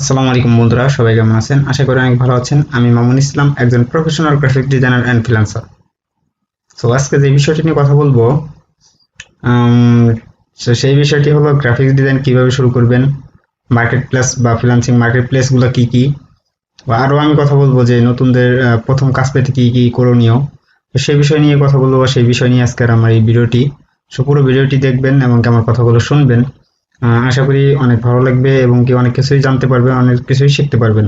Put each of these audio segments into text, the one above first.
আসসালামু আলাইকুম বন্ধুরা, সবাই কেমন আছেন? আশা করি অনেক ভালো আছেন। আমি মামুন ইসলাম, একজন professional graphic designer and freelancer so আজকে যে বিষয়টি নিয়ে কথা বলব সেই বিষয়টি হলো গ্রাফিক্স ডিজাইন কীভাবে শুরু করবেন মার্কেট প্লেস বা ফ্রিল্যান্সিং মার্কেট প্লেসগুলো কি কি? বা আরও আমি কথা বলব যে নতুনদের প্রথম কাজ পেতে কি কি করণীয়। তো সেই বিষয় নিয়ে কথা বলব, সেই বিষয় নিয়ে আজকের আমার এই ভিডিওটি। সো পুরো ভিডিওটি দেখবেন এবং আমার কথাগুলো শুনবেন। আশা করি অনেক ভালো লাগবে এবং কি অনেক কিছুই জানতে পারবেন অনেক কিছুই শিখতে পারবেন।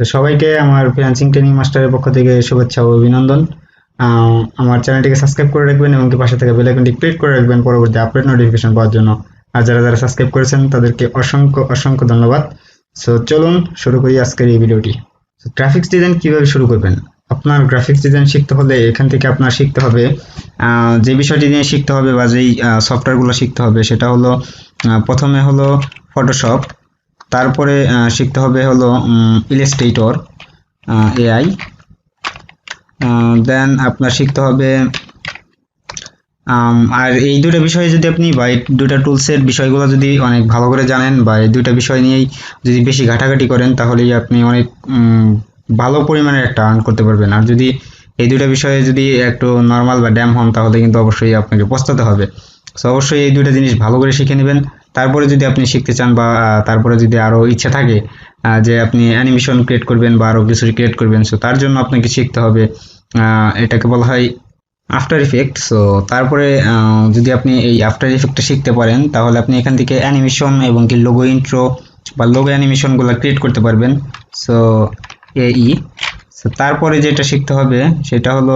তো সবাইকে আমার ফ্রিল্যান্সিং ট্রেনিং মাস্টারের পক্ষ থেকে শুভেচ্ছা ও অভিনন্দন। আমার চ্যানেলটিকে সাবস্ক্রাইব করে রাখবেন এবং কি পাশে থেকে বেল আইকনটি ক্লিক করে রাখবেন পরবর্তী আপডেট নোটিফিকেশন পাওয়ার জন্য। আর যারা যারা সাবস্ক্রাইব করেছেন, তাদেরকে অসংখ্য অসংখ্য ধন্যবাদ। সো চলুন শুরু করি আজকের এই ভিডিওটি গ্রাফিক্স ডিজাইন কীভাবে শুরু করবেন? আপনার গ্রাফিক্স ডিজাইন শিখতে হলে এখান থেকে আপনার শিখতে হবে যে বিষয়টি নিয়ে শিখতে হবে বা যেই সফটওয়্যারগুলো শিখতে হবে সেটা হলো প্রথমে হলো ফটোশপ তারপরে শিখতে হবে হলো ইলাস্ট্রেটর এআই দেন আপনার শিখতে হবে আর এই দুটো বিষয়ে যদি আপনি বা এই দুটা টুলসের বিষয়গুলো যদি অনেক ভালো করে জানেন বা এই দুটা বিষয় নিয়েই যদি বেশি ঘাটাঘাটি করেন তাহলেই আপনি অনেক ভালো পরিমাণে একটা আর্ন করতে পারবেন। আর যদি এই দুটা বিষয়ে যদি একটু নর্মাল বা ড্যাম হন, তাহলে কিন্তু অবশ্যই আপনাকে পস্তাতে হবে। সো অবশ্যই এই দুটো জিনিস ভালো করে শিখে নেবেন। তারপরে যদি আপনি শিখতে চান বা তারপরে যদি আরও ইচ্ছা থাকে যে আপনি অ্যানিমেশন ক্রিয়েট করবেন বা আরও কিছু ক্রিয়েট করবেন সো তার জন্য আপনাকে শিখতে হবে এটাকে বলা হয় আফটার ইফেক্ট সো তারপরে যদি আপনি এই আফটার ইফেক্টটা শিখতে পারেন, তাহলে আপনি এখান থেকে অ্যানিমেশন এবং কি লোগো ইন্ট্রো বা লোগো অ্যানিমেশনগুলো ক্রিয়েট করতে পারবেন। সো এই সো তারপরে যেটা শিখতে হবে, সেটা হলো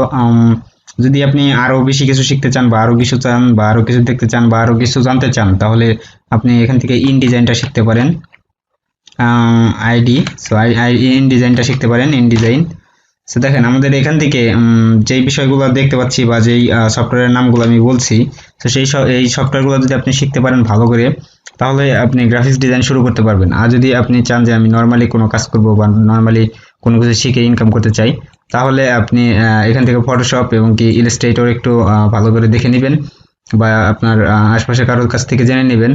যদি আপনি আরও বেশি কিছু শিখতে চান বা আরও কিছু চান বা আরও কিছু দেখতে চান বা আরও কিছু জানতে চান, তাহলে আপনি এখান থেকে ইন ডিজাইনটা শিখতে পারেন। আইডি সো ইন ডিজাইনটা শিখতে পারেন ইন ডিজাইন সো দেখেন, আমাদের এখান থেকে যেই বিষয়গুলো দেখতে পাচ্ছি বা যেই সফটওয়্যারের নামগুলো আমি বলছি তো সেই এই সফটওয়্যারগুলো যদি আপনি শিখতে পারেন ভালো করে, তাহলে আপনি গ্রাফিক্স ডিজাইন শুরু করতে পারবেন। আর যদি আপনি চান যে আমি নর্মালি কোনো কাজ করব বা নর্মালি কোনো কিছু শিখে ইনকাম করতে চাই, তাহলে আপনি এখান থেকে ফটোশপ এবং কি ইলাস্ট্রেটর একটু ভালো করে দেখে নেবেন বা আপনার আশপাশে কারোর কাছ থেকে জেনে নেবেন।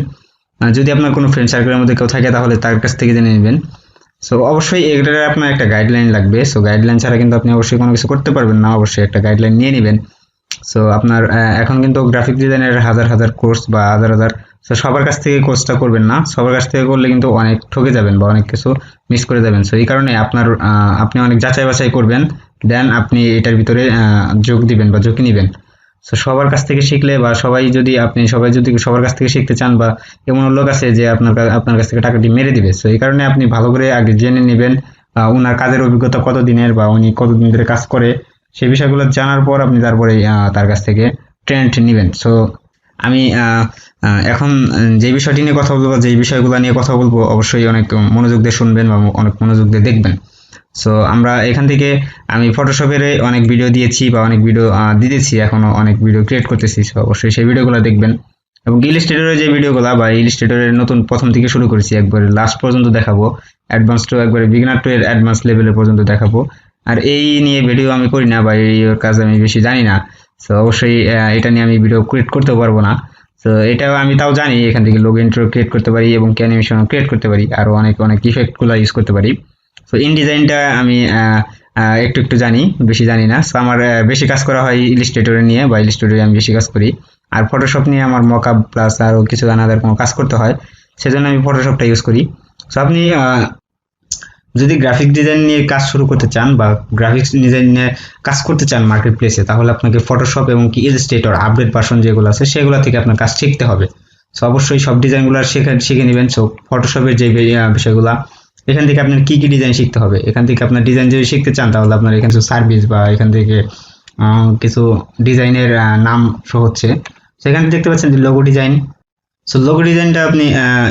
যদি আপনার কোনো ফ্রেন্ড সার্কেলের মধ্যে কেউ থাকে তাহলে তার কাছ থেকে জেনে নেবেন। সো অবশ্যই এটার আপনার একটা গাইডলাইন লাগবে। সো গাইডলাইন ছাড়া কিন্তু আপনি অবশ্যই কোনো কিছু করতে পারবেন না। অবশ্যই একটা গাইডলাইন নিয়ে নেবেন। সো আপনার এখন কিন্তু গ্রাফিক ডিজাইনের হাজার হাজার কোর্স বা হাজার হাজার সো সবার কাছ থেকে কোর্সটা করবেন না। সবার কাছ থেকে করলে কিন্তু অনেক ঠকে যাবেন বা অনেক কিছু মিস করে যাবেন। সো এই কারণে আপনার আপনি অনেক যাচাই বাছাই করবেন। দেন আপনি এটার ভিতরে যোগ দিবেন বা ঝুঁকি নেবেন। সো সবার কাছ থেকে শিখলে বা সবাই যদি আপনি, সবাই যদি সবার কাছ থেকে শিখতে চান বা এমন লোক আছে যে আপনার আপনার কাছ থেকে টাকাটি মেরে দিবে। সো এই কারণে আপনি ভালো করে আগে জেনে নেবেন ওনার কাজের অভিজ্ঞতা কত দিনের বা উনি কতদিন ধরে কাজ করে সেই বিষয়গুলো জানার পর আপনি তারপরে তার কাছ থেকে ট্রেন্ড নেবেন। সো আমি এখন যে বিষয়টি নিয়ে কথা বলব যেই বিষয়গুলো নিয়ে কথা বলব, অবশ্যই অনেক মনোযোগ দিয়ে শুনবেন বা অনেক মনোযোগ দিয়ে দেখবেন। সো আমরা এখান থেকে, আমি ফটোশপের অনেক ভিডিও দিয়েছি বা অনেক ভিডিও দিতেছি, এখনও অনেক ভিডিও ক্রিয়েট করতেছি সো অবশ্যই সেই ভিডিওগুলো দেখবেন। এবং ইলিস্ট্রেটরের যে ভিডিওগুলো বা ইলিস্ট্রেটরের নতুন প্রথম থেকে শুরু করেছি, একবারে লাস্ট পর্যন্ত দেখাবো। অ্যাডভান্স টু একবারে বিগিনার টু এর অ্যাডভান্স লেভেলের পর্যন্ত দেখাবো। আর এই নিয়ে ভিডিও আমি করি না বা এই কাজ আমি বেশি জানি না। সো অবশ্যই এটা নিয়ে আমি ভিডিও ক্রিয়েট করতে পারব না। তো এটাও আমি তাও জানি, এখান থেকে লোগ ইন্ট্রো ক্রিয়েট করতে পারি এবং অ্যানিমেশন ক্রিয়েট করতে পারি, আরও অনেক অনেক ইফেক্টগুলো ইউজ করতে পারি। তো ইন ডিজাইনটা আমি একটু একটু জানি, বেশি জানি না। সো আমার বেশি কাজ করা হয় ইলিস্ট্রেটরে নিয়ে, বা ইলিস্ট্রেটরে আমি বেশি কাজ করি। আর ফটোশপ নিয়ে আমার মকআপ প্লাস আরও কিছু আনাদার কোনো কাজ করতে হয়, সেজন্য আমি ফটোশপটা ইউজ করি। সো আপনি যদি গ্রাফিক ডিজাইন নিয়ে কাজ শুরু করতে চান বা গ্রাফিক্স ডিজাইন নিয়ে কাজ করতে চান মার্কেট প্লেসে তাহলে আপনাকে ফটোশপ এবং কি ইলাস্ট্রেটর আপডেট ভার্সন যেগুলো আছে, সেগুলো থেকে আপনার কাজ শিখতে হবে। সো অবশ্যই সব ডিজাইনগুলো শেখা শিখে নেবেন। সো ফটোশপের যে বিষয়গুলো, এখান থেকে আপনার কি কি ডিজাইন শিখতে হবে? এখান থেকে আপনার ডিজাইন যদি শিখতে চান, তাহলে আপনার এখানে সার্ভিস বা এখান থেকে কিছু ডিজাইনের নাম শো হচ্ছে। সেখানে দেখতে পাচ্ছেন যে লোগো ডিজাইন সো লোগো ডিজাইনটা আপনি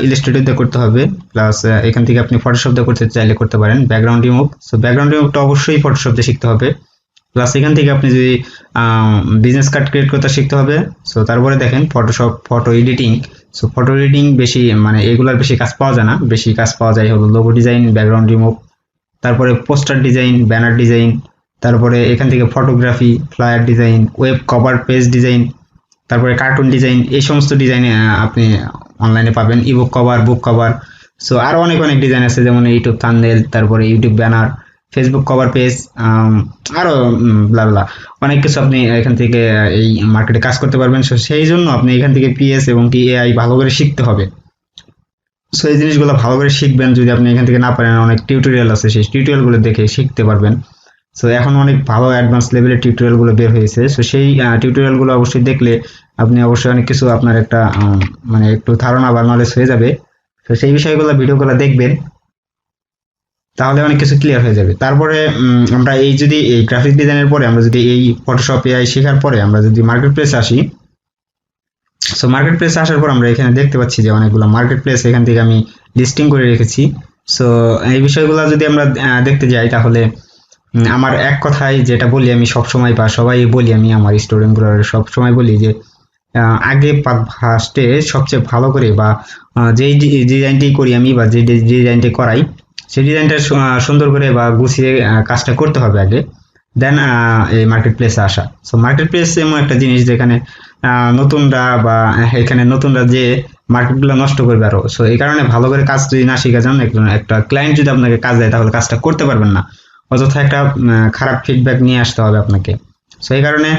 ইলাস্ট্রেটর দিয়ে করতে হবে প্লাস এখান থেকে আপনি ফটোশপ দিয়ে করতে চাইলে করতে পারেন ব্যাকগ্রাউন্ড রিমুভ সো ব্যাকগ্রাউন্ড রিমুভটা অবশ্যই ফটোশপ দিয়ে শিখতে হবে প্লাস এখান থেকে আপনি যদি বিজনেস কার্ড ক্রিয়েট করতে শিখতে হবে সো তারপরে দেখেন Photoshop photo editing so photo editing বেশি মানে এগুলার বেশি কাজ পাওয়া যায় না, বেশি কাজ পাওয়া যায় হলো লোগো ডিজাইন ব্যাকগ্রাউন্ড রিমুভ তারপরে পোস্টার ডিজাইন ব্যানার ডিজাইন তারপরে এখান থেকে photography flyer design web cover page design তারপরে কার্টুন ডিজাইন এই সমস্ত ডিজাইন আপনি অনলাইনে পাবেন ebook cover book cover so আরও অনেক অনেক ডিজাইন আছে, যেমন ইউটিউব থাম্বনেল তারপরে YouTube banner Facebook cover page আরও ব্লা ব্লা অনেক কিছু আপনি এখান থেকে এই মার্কেটে কাজ করতে পারবেন সো সেই জন্য আপনি এখান থেকে পিএস এবং কি এআই ভালো করে শিখতে হবে। সো এই জিনিসগুলো ভালো করে শিখবেন, যদি আপনি এখান থেকে না পারেন, অনেক টিউটোরিয়াল আছে, সেই টিউটোরিয়ালগুলো দেখে শিখতে পারবেন। সো এখন অনেক ভালো অ্যাডভান্স লেভেলের টিউটোরিয়ালগুলো বের হয়েছে। সো সেই টিউটোরিয়ালগুলো অবশ্যই দেখলে আপনি অবশ্যই অনেক কিছু আপনার একটা মানে একটু ধারণা বা নলেজ হয়ে যাবে। তো সেই বিষয়গুলো, ভিডিওগুলো দেখবেন, তাহলে অনেক কিছু ক্লিয়ার হয়ে যাবে। তারপরে আমরা এই যদি এই গ্রাফিক ডিজাইনের পরে আমরা যদি এই ফটোশপ এআই শেখার পরে আমরা যদি মার্কেট প্লেসে আসি সো মার্কেট প্লেসে আসার পর আমরা এখানে দেখতে পাচ্ছি যে অনেকগুলো মার্কেট প্লেস এখান থেকে আমি লিস্টিং করে রেখেছি। সো এই বিষয়গুলো যদি আমরা দেখতে যাই তাহলে আমার এক কথায় যেটা বলি আমি সব সময় বা সবাই বলি আমি আমার স্টুডেন্টগুলো সব সময় বলি যে আগে ফার্স্টে সবচেয়ে ভালো করে বা যেই ডিজাইনটি করি আমি বা যে ডিজাইনটি করাই, সেই ডিজাইনটা সুন্দর করে বা গুছিয়ে কাজটা করতে হবে আগে। দেন এই মার্কেট প্লেসে আসা। সো মার্কেট প্লেস এমন একটা জিনিস যেখানে নতুনরা বা এখানে নতুনরা যে মার্কেটগুলো নষ্ট করবে আরও। সো এই কারণে ভালো করে কাজ যদি না শিখে যান, একজন, একটা ক্লায়েন্ট যদি আপনাকে কাজ দেয়, তাহলে কাজটা করতে পারবেন না। অযথা একটা খারাপ ফিডব্যাক নিয়ে আসতে হবে আপনাকে। সো এই কারণে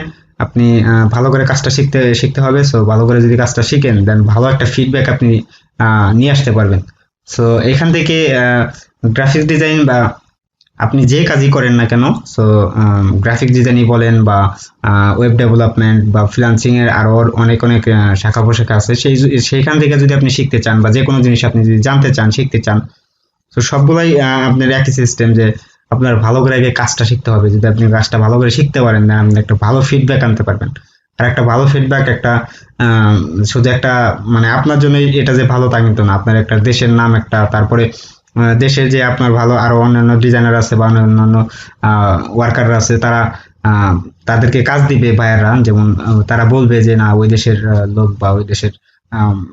আপনি ভালো করে কাজটা শিখতে শিখতে হবে। সো ভালো করে যদি কাজটা শিখেন দেন ভালো একটা ফিডব্যাক আপনি নিয়ে আসতে পারবেন। সো এখান থেকে গ্রাফিক ডিজাইন বা আপনি যে কাজই করেন না কেন সো গ্রাফিক ডিজাইনই বলেন বা ওয়েব ডেভেলপমেন্ট বা ফ্রিল্যান্সিং এর আরও অনেক অনেক শাখা প্রশাখা আছে। সেই, সেইখান থেকে যদি আপনি শিখতে চান বা যে কোনো জিনিস আপনি যদি জানতে চান, শিখতে চান, তো সবগুলোই আপনার একই সিস্টেম যে আপনার ভালো করে আগে কাজটা শিখতে হবে। যদি আপনি কাজটা ভালো করে শিখতে পারেন, then আপনি একটা ভালো ফিডব্যাক আনতে পারবেন। আর একটা ভালো ফিডব্যাক একটা শুধু একটা মানে আপনার জন্য এটা যে ভালো তা কিন্তু না। আপনার একটা দেশের নাম একটা, তারপরে দেশের যে আপনার ভালো আরও অন্যান্য ডিজাইনার আছে বা অন্যান্য ওয়ার্কাররা আছে, তারা তাদেরকে কাজ দিবে বায়াররা যেমন তারা বলবে যে, না, ওই দেশের লোক বা ওই দেশের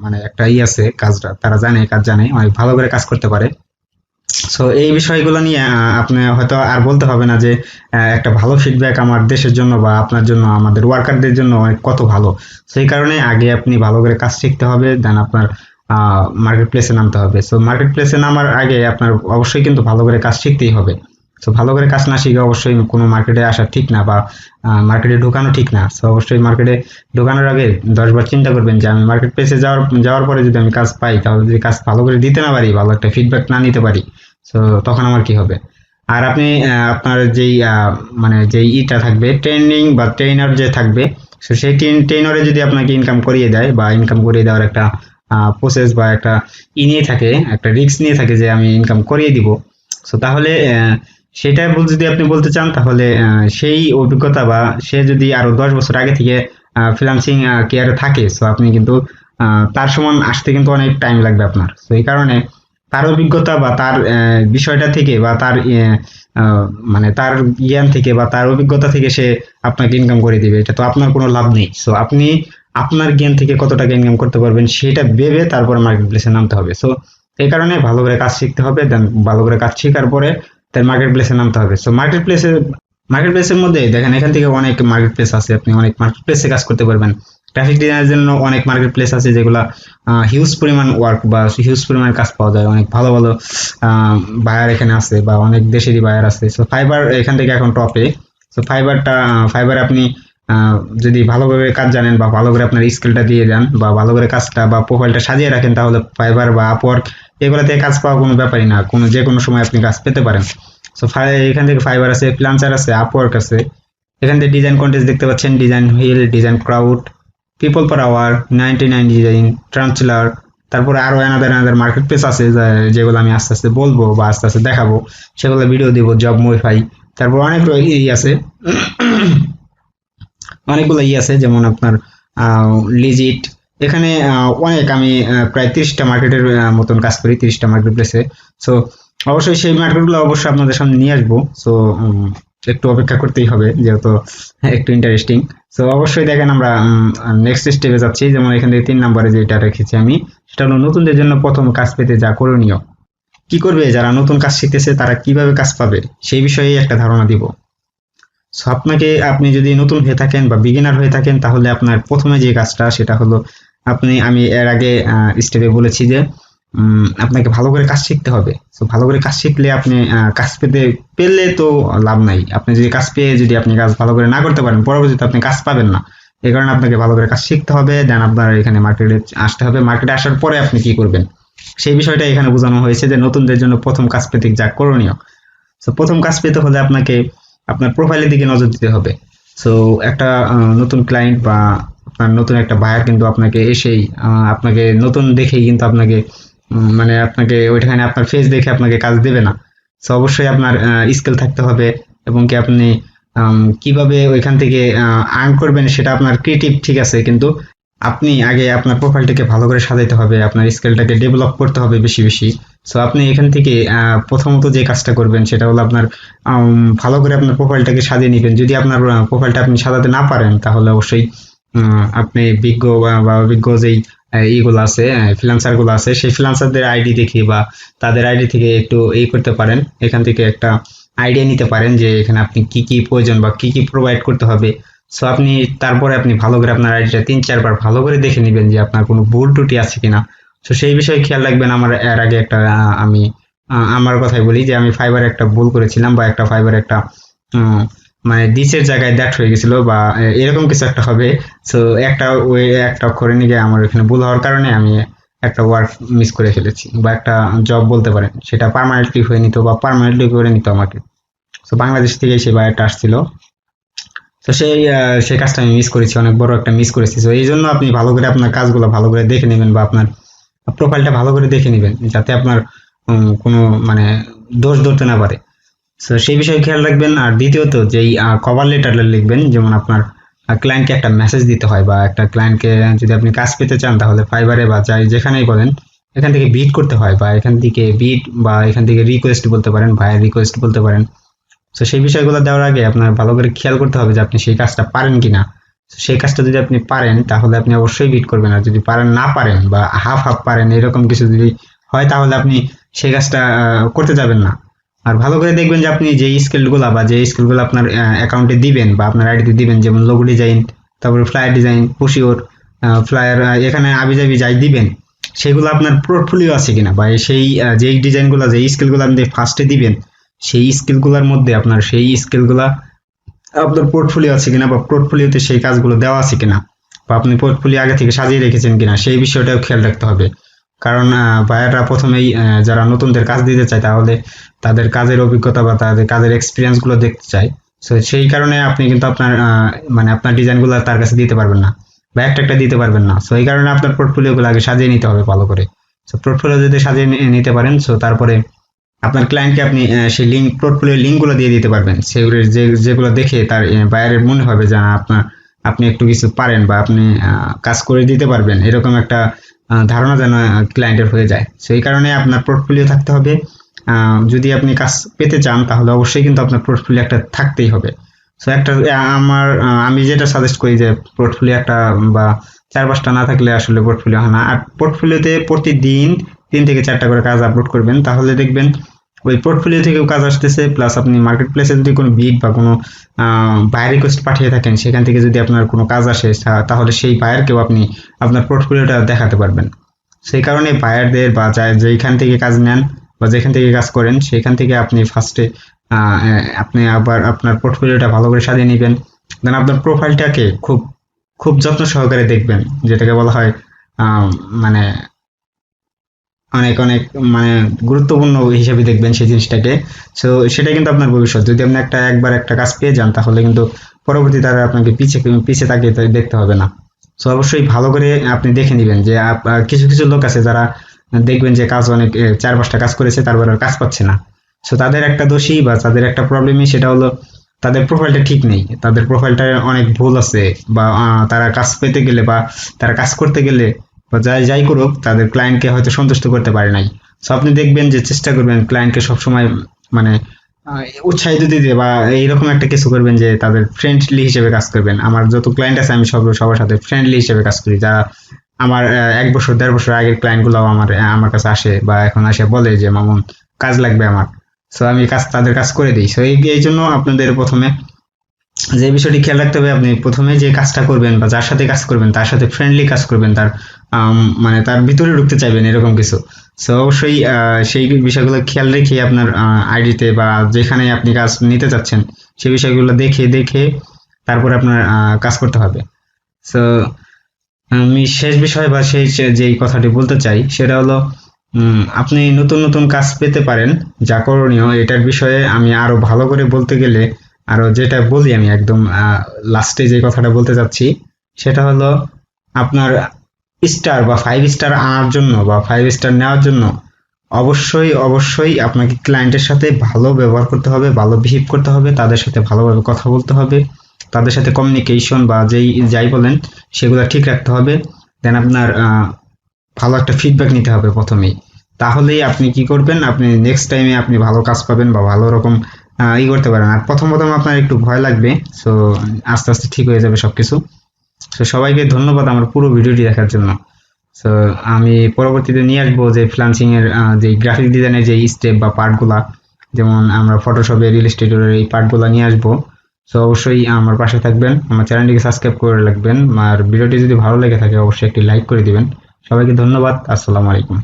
মানে একটা ই আছে কাজটা, তারা জানে কাজ জানে, অনেক ভালো করে কাজ করতে পারে। সো এই বিষয়গুলো নিয়ে আপনি হয়তো আর বলতে হবে না যে একটা ভালো ফিডব্যাক আমার দেশের জন্য বা আপনার জন্য, আমাদের ওয়ার্কারদের জন্য অনেক কত ভালো। সেই কারণে আগে আপনি ভালো করে কাজ শিখতে হবে দেন আপনার মার্কেট প্লেসে নামতে হবে। সো মার্কেট প্লেসে নামার আগে আপনার অবশ্যই কিন্তু ভালো করে কাজ শিখতেই হবে। সো ভালো করে কাজ না শিখে অবশ্যই কোনো মার্কেটে আসা ঠিক না বা মার্কেটে ঢোকানো ঠিক না। সো অবশ্যই মার্কেটে ঢোকানোর আগে দশবার চিন্তা করবেন যে, আমি মার্কেট প্লেসে যাওয়ার যাওয়ার পরে যদি আমি কাজ পাই, তাহলে যদি কাজ ভালো করে দিতে না পারি, ভালো একটা ফিডব্যাক না নিতে পারি সো তখন আমার কি হবে? আর আপনি আপনার যেই মানে যেই ইটা থাকবে ট্রেনিং বা ট্রেনার যে থাকবে সো সেই ট্রেনারে যদি আপনাকে ইনকাম করিয়ে দেয় বা ইনকাম করিয়ে দেওয়ার একটা প্রসেস বা একটা ই নিয়ে থাকে, একটা রিস্ক নিয়ে থাকে যে, আমি ইনকাম করিয়ে দিব সো তাহলে সেটা যদি আপনি বলতে চান, তাহলে সেই অভিজ্ঞতা বা সে যদি আরও দশ বছর আগে থেকে ফ্রিল্যান্সিং কেয়ারে থাকে সো আপনি কিন্তু তার সমান আসতে কিন্তু অনেক টাইম লাগবে আপনার। তো এই কারণে তার অভিজ্ঞতা বা তার বিষয়টা থেকে বা তার মানে তার জ্ঞান থেকে বা তার অভিজ্ঞতা থেকে সে আপনাকে ইনকাম করে দিবে, এটা তো আপনার কোনো লাভ নেই। সো আপনি আপনার জ্ঞান থেকে কত টাকা ইনকাম করতে পারবেন, সেটা ভেবে তারপর মার্কেট প্লেসে নামতে হবে। সো এই কারণে ভালো করে কাজ শিখতে হবে দেন ভালো করে কাজ শেখার পরে তার মার্কেট প্লেসে নামতে হবে। সো মার্কেট প্লেসে মার্কেট প্লেসের মধ্যে দেখেন, এখান থেকে অনেক মার্কেট প্লেস আছে। আপনি অনেক মার্কেট প্লেসে কাজ করতে পারবেন। গ্রাফিক ডিজাইনের জন্য অনেক মার্কেট প্লেস আছে যেগুলা হিউজ পরিমাণ ওয়ার্ক বা হিউজ পরিমাণ কাজ পাওয়া যায়। অনেক ভালো ভালো বায়ার এখানে আছে বা অনেক দেশেরই বায়ার আছে। সো ফাইবার এখান থেকে এখন টপে সো ফাইবারটা ফাইবার আপনি যদি ভালোভাবে কাজ জানেন বা ভালো করে আপনার স্কিলটা দিয়ে দেন বা ভালো করে কাজটা বা প্রোফাইলটা সাজিয়ে রাখেন, তাহলে ফাইবার বা আপওয়ার্ক এগুলোতে কাজ পাওয়া কোনো ব্যাপারই না। কোনো যে কোনো সময় আপনি কাজ পেতে পারেন। সো এখান থেকে ফাইবার আছে ফ্রিল্যান্সার আছে আপওয়ার্ক আছে। এখান থেকে ডিজাইন কন্টেস্ট দেখতে পাচ্ছেন design wheel design crowd people per hour ninety nine design ট্রান্সলার তারপরে আরও অ্যানাদার অ্যানাদার মার্কেট প্লেস আছে যেগুলো আমি আস্তে আস্তে বলব বা আস্তে আস্তে দেখাবো। সেগুলো ভিডিও দিব জব মডিফাই তারপর অনেক ই আছে। অনেকগুলো ই আছে, যেমন আপনার লিজিট এখানে অনেক আমি প্রায় তিরিশটা মার্কেটের মতন কাজ করি, তিরিশটা মার্কেট প্লেসে সো অবশ্যই সেই মার্কেটগুলো অবশ্যই আপনাদের সামনে নিয়ে আসব। সো একটু অপেক্ষা করতেই হবে, যেহেতু একটু ইন্টারেস্টিং সো অবশ্যই দেখেন আমরা নেক্সট স্টেপে যাচ্ছি। যেমন এখান তিন নম্বরে যেটা রেখেছি আমি, সেটা হলো নতুনদের জন্য প্রথম কাজ পেতে যা করণীয়। কি করবে? যারা নতুন কাজ শিখতেছে, তারা কীভাবে কাজ পাবে? সেই বিষয়ে একটা ধারণা দিব। সো আপনাকে, আপনি যদি নতুন হয়ে থাকেন বা বিগিনার হয়ে থাকেন, তাহলে আপনার প্রথমে যে কাজটা, সেটা হলো আপনি, আমি এর আগে স্টেপে বলেছি যে আপনাকে ভালো করে কাজ শিখতে হবে। তো ভালো করে কাজ শিখলে আপনি কাজ পেতে, পেলে তো লাভ নাই। আপনি যদি কাজ পেয়ে যদি আপনি কাজ ভালো করে না করতে পারেন, পরবর্তীতে আপনি কাজ পাবেন না। এই কারণে আপনাকে ভালো করে কাজ শিখতে হবে দেন আপনার এখানে মার্কেটে আসতে হবে। মার্কেটে আসার পরে আপনি কি করবেন? সেই বিষয়টা এখানে বোঝানো হয়েছে যে নতুনদের জন্য প্রথম কাজ পেতে যা করণীয়। তো প্রথম কাজ পেতে হলে আপনাকে আপনার প্রোফাইলের দিকে নজর দিতে হবে। সো একটা নতুন ক্লায়েন্ট বা আপনার নতুন একটা বায়ার কিন্তু আপনাকে এসেই আপনাকে নতুন দেখেই কিন্তু আপনাকে মানে আপনাকে ওইখানে আপনার ফেস দেখে আপনাকে কাজ দেবে না। সো অবশ্যই আপনার স্কিল থাকতে হবে এবং কি আপনি কীভাবে ওইখান থেকে আর্ন করবেন সেটা আপনার ক্রিয়েটিভ ঠিক আছে, কিন্তু আপনি আগে আপনার প্রোফাইলটাকে ভালো করে সাজাইতে হবে, আপনার স্কিলটাকে ডেভেলপ করতে হবে বেশি বেশি। সো আপনি এখান থেকে প্রথমত যে কাজটা করবেন সেটা হলো আপনার ভালো করে আপনার প্রোফাইলটাকে সাজিয়ে নেবেন। যদি আপনার প্রোফাইলটা আপনি সাজাতে না পারেন, তাহলে অবশ্যই আপনি বিজ্ঞ বা- অভিজ্ঞ যেই ইগুলো আছে ফ্রিল্যান্সারগুলো আছে, সেই ফ্রিল্যান্সারদের আইডি দেখে বা তাদের আইডি থেকে একটু এই করতে পারেন। এখান থেকে একটা আইডিয়া নিতে পারেন যে এখানে আপনি কি কি প্রয়োজন বা কি কি প্রোভাইড করতে হবে। সো আপনি তারপরে আপনি ভালো করে আপনার আইডিটা তিন, চারবার ভালো করে দেখে নেবেন যে আপনার কোনো ভুল ত্রুটি আছে কিনা। তো সেই বিষয়ে খেয়াল রাখবেন আমার, এর আগে একটা আমি আমার কথাই বলি যে আমি ফাইবার একটা ভুল করেছিলাম বা একটা ফাইবার একটা মানে দিসের জায়গায় দ্যাট হয়ে গেছিল বা এরকম কিছু একটা হবে। সো একটা ওই, একটা অক্ষরে নিয়ে আমার এখানে ভুল হওয়ার কারণে আমি একটা ওয়ার্ক মিস করে ফেলেছি বা একটা জব বলতে পারেন। সেটা পার্মানেন্টলি হয়ে নিত বা পার্মানেন্টলি করে নিত আমাকে। তো বাংলাদেশ থেকে সেই বায়ারটা আসছিল। তো সেই সেই কাজটা আমি মিস করেছি, অনেক বড় একটা মিস করেছি। তো এই জন্য আপনি ভালো করে আপনার কাজগুলো ভালো করে দেখে নেবেন বা আপনার প্রোফাইলটা ভালো করে দেখে নেবেন, যাতে আপনার কোনো মানে দোষ ধরতে না পারে। তো সেই বিষয়ে খেয়াল রাখবেন। আর দ্বিতীয়ত, যেই কভার লেটার লিখবেন, যেমন আপনার ক্লায়েন্টকে একটা মেসেজ দিতে হয় বা একটা ক্লায়েন্টকে যদি আপনি কাজ পেতে চান, তাহলে ফাইবারে বা যাই যেখানেই বলেন, এখান থেকে বিট করতে হয় বা এখান থেকে বিট বা এখান থেকে রিকোয়েস্ট বলতে পারেন ভাইয়ের রিকোয়েস্ট বলতে পারেন। তো সেই বিষয়গুলো দেওয়ার আগে আপনার ভালো করে খেয়াল করতে হবে যে আপনি সেই কাজটা পারেন কিনা। তো সেই কাজটা যদি আপনি পারেন, তাহলে আপনি অবশ্যই বিট করবেন। আর যদি পারেন না পারেন বা হাফ হাফ পারেন, এরকম কিছু যদি হয়, তাহলে আপনি সেই কাজটা করতে যাবেন না। আর ভালো করে দেখবেন যে আপনি যে স্কিলগুলো বা যে স্কিলগুলো আপনার অ্যাকাউন্টে দিবেন বা আপনার আইডিতে দিবেন, যেমন লোগো ডিজাইন তারপরে ফ্লায়ার ডিজাইন পুশিওর ফ্লায়ার এখানে আবিজাবি যাই দিবেন, সেগুলো আপনার পোর্টফোলিও আছে কিনা বা সেই যেই ডিজাইনগুলো যেই স্কিলগুলো আপনি ফার্স্টে দিবেন, সেই স্কিলগুলোর মধ্যে আপনার সেই স্কিলগুলা আপনার পোর্টফোলিও আছে কিনা বা পোর্টফোলিওতে সেই কাজগুলো দেওয়া আছে কিনা বা আপনি পোর্টফোলিও আগে থেকে সাজিয়ে রেখেছেন কিনা, সেই বিষয়টাও খেয়াল রাখতে হবে। কারণ বায়াররা প্রথমেই যারা নতুনদের কাজ দিতে চায়, তাহলে তাদের কাজের অভিজ্ঞতা বা তাদের কাজের এক্সপিরিয়েন্সগুলো দেখতে চায়। তো সেই কারণে আপনি কিন্তু আপনার মানে আপনার ডিজাইনগুলো তার কাছে দিতে পারবেন না বা একটা একটা দিতে পারবেন না। সো এই কারণে আপনার পোর্টফোলিওগুলো আগে সাজিয়ে নিতে হবে ভালো করে। সো পোর্টফোলিও যদি সাজিয়ে নিতে পারেন সো তারপরে আপনার ক্লায়েন্টকে আপনি সেই লিঙ্ক পোর্টফোলিও লিঙ্কগুলো দিয়ে দিতে পারবেন। সেগুলো যে, যেগুলো দেখে তার বায়ারের মনে হবে যে আপনার, আপনি একটু কিছু পারেন বা আপনি কাজ করে দিতে পারবেন। এরকম একটা ধারণা যেন ক্লায়েন্টের হয়ে যায়। সেই কারণে আপনার পোর্টফোলিও থাকতে হবে। যদি আপনি কাজ পেতে চান, তাহলে অবশ্যই কিন্তু আপনার পোর্টফোলিও একটা থাকতেই হবে। সো একটা আমার আমি যেটা সাজেস্ট করি যে পোর্টফোলিও একটা বা চার পাঁচটা না থাকলে আসলে পোর্টফোলিও হয় না। আর পোর্টফোলিওতে প্রতিদিন তিন থেকে চারটা করে কাজ আপলোড করবেন। তাহলে দেখবেন ওই পোর্টফোলিও থেকেও কাজ আসতেছে প্লাস আপনি মার্কেট প্লেসে যদি কোনো বিড বা কোনো বায়ার রিকোয়েস্ট পাঠিয়ে থাকেন, সেখান থেকে যদি আপনার কোনো কাজ আসে তাহলে সেই বায়ারকেও আপনি আপনার পোর্টফোলিওটা দেখাতে পারবেন। সেই কারণে বায়ারদের বা যা- যেইখান থেকে কাজ নেন বা যেখান থেকে কাজ করেন, সেখান থেকে আপনি ফার্স্টে আপনি আবার আপনার পোর্টফোলিওটা ভালো করে সাজিয়ে নেবেন। দেন আপনার প্রোফাইলটাকে খুব খুব যত্ন সহকারে দেখবেন, যেটাকে বলা হয় মানে অনেক অনেক মানে গুরুত্বপূর্ণ হিসেবে দেখবেন সেই জিনিসটাকে। সো সেটা কিন্তু আপনার ভবিষ্যৎ। যদি আপনি একটা একবার একটা কাজ পেয়ে যান, তাহলে কিন্তু পরবর্তীতে আর আপনাকে পিছে পিছে তাকিয়ে দেখতে হবে না। সো অবশ্যই ভালো করে আপনি দেখে নেবেন যে কিছু কিছু লোক আছে যারা দেখবেন যে কাজ অনেক চার পাঁচটা কাজ করেছে, তারপর আর কাজ পাচ্ছে না। সো তাদের একটা দোষী বা তাদের একটা প্রবলেমই সেটা হলো তাদের প্রোফাইলটা ঠিক নেই। তাদের প্রোফাইলটা অনেক ভুল আছে বা তারা কাজ পেতে গেলে বা তারা কাজ করতে গেলে বা যাই যাই করুক, তাদের ক্লায়েন্টকে হয়তো সন্তুষ্ট করতে পারে নাই। সো আপনি দেখবেন যে চেষ্টা করবেন ক্লায়েন্টকে সবসময় মানে উৎসাহিত দিতে বা এইরকম একটা কিছু করবেন যে তাদের ফ্রেন্ডলি হিসেবে কাজ করবেন। আমার যত ক্লায়েন্ট আছে, আমি সব সবার সাথে ফ্রেন্ডলি হিসেবে কাজ করি। যারা আমার এক বছর, দেড় বছর আগের ক্লায়েন্টগুলো আমার আমার কাছে আসে বা এখন আসে বলে যে, মামুন, কাজ লাগবে আমার। সো আমি কাজ তাদের কাজ করে দিই। সো এই জন্য আপনাদের প্রথমে যে বিষয়টি খেয়াল রাখতে হবে, আপনি প্রথমে যে কাজটা করবেন বা যার সাথে কাজ করবেন, তার সাথে ফ্রেন্ডলি কাজ করবেন, তার মানে তার ভিতরে ঢুকতে চাইবেন এরকম কিছু। সো অবশ্যই সেই বিষয়গুলো খেয়াল রেখে আপনার আইডিতে বা যেখানে আপনি কাজ নিতে চাচ্ছেন সেই বিষয়গুলো দেখে দেখে তারপর আপনার কাজ করতে হবে। সো আমি শেষ বিষয় বা সেই যেই কথাটি বলতে চাই, সেটা হলো আপনি নতুন নতুন কাজ পেতে পারেন, যা করণীয়, এটার বিষয়ে আমি আরও ভালো করে বলতে গেলে আরও যেটা বলি আমি একদম লাস্টে যে কথাটা বলতে চাচ্ছি, সেটা হলো আপনার স্টার বা ফাইভ স্টার আনার জন্য বা ফাইভ স্টার নেওয়ার জন্য অবশ্যই অবশ্যই আপনাকে ক্লায়েন্টের সাথে ভালো ব্যবহার করতে হবে, ভালো বিহেভ করতে হবে, তাদের সাথে ভালোভাবে কথা বলতে হবে, তাদের সাথে কমিউনিকেশন বা যেই, যাই বলেন, সেগুলো ঠিক রাখতে হবে দেন আপনার ভালো একটা ফিডব্যাক নিতে হবে প্রথমেই। তাহলেই আপনি কি করবেন? আপনি নেক্সট টাইমে আপনি ভালো কাজ পাবেন বা ভালো রকম ই করতে পারেন। আর প্রথম প্রথম আপনার একটু ভয় লাগবে সো আস্তে আস্তে ঠিক হয়ে যাবে সবকিছু। তো সবাইকে ধন্যবাদ আমার পুরো ভিডিওটি দেখার জন্য। সো আমি পরবর্তীতে নিয়ে আসব যে ফ্রিল্যান্সিং এর যে গ্রাফিক ডিজাইনের যে স্টেপ বা পার্টগুলা, যেমন আমরা ফটোশপে রিল স্টেটের এই পার্টগুলো নিয়ে আসব। সো অবশ্যই আমার পাশে থাকবেন, আমার চ্যানেলটিকে সাবস্ক্রাইব করে রাখবেন, আর ভিডিওটি যদি ভালো লেগে থাকে, অবশ্যই একটি লাইক করে দিবেন। সবাইকে ধন্যবাদ, আসসালামু আলাইকুম।